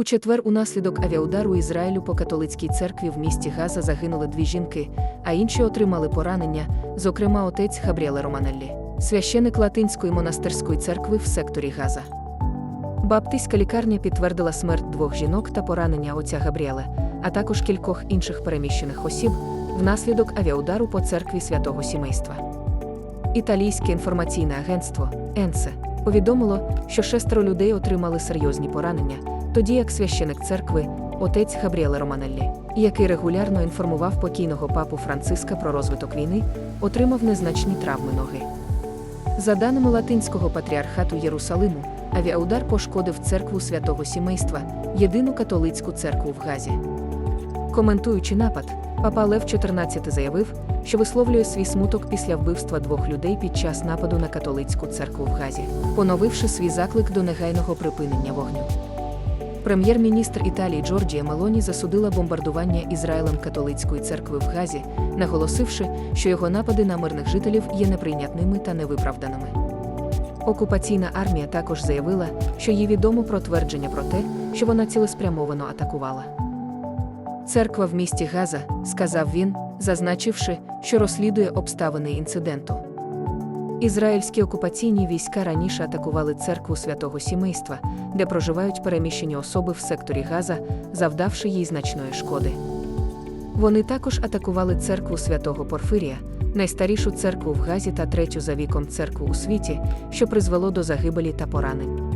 У четвер унаслідок авіаудару Ізраїлю по католицькій церкві в місті Газа загинули дві жінки, а інші отримали поранення, зокрема отець Габріеле Романеллі, священик Латинської монастирської церкви в секторі Газа. Баптистська лікарня підтвердила смерть двох жінок та поранення отця Габріеле, а також кількох інших переміщених осіб внаслідок авіаудару по церкві святого сімейства. Італійське інформаційне агентство Енсе повідомило, що шестеро людей отримали серйозні поранення, тоді як священик церкви, отець Габріеле Романеллі, який регулярно інформував покійного папу Франциска про розвиток війни, отримав незначні травми ноги. За даними Латинського патріархату Єрусалиму, авіаудар пошкодив церкву святого сімейства, єдину католицьку церкву в Газі. Коментуючи напад, папа Лев XIV заявив, що висловлює свій смуток після вбивства двох людей під час нападу на католицьку церкву в Газі, поновивши свій заклик до негайного припинення вогню. Прем'єр-міністр Італії Джорджія Мелоні засудила бомбардування Ізраїлем католицької церкви в Газі, наголосивши, що його напади на мирних жителів є неприйнятними та невиправданими. Окупаційна армія також заявила, що їй відомо про твердження про те, що вона цілеспрямовано атакувала. Церква в місті Газа, сказав він, зазначивши, що розслідує обставини інциденту. Ізраїльські окупаційні війська раніше атакували церкву святого сімейства, де проживають переміщені особи в секторі Газа, завдавши їй значної шкоди. Вони також атакували церкву святого Порфирія, найстарішу церкву в Газі та третю за віком церкву у світі, що призвело до загибелі та поранень.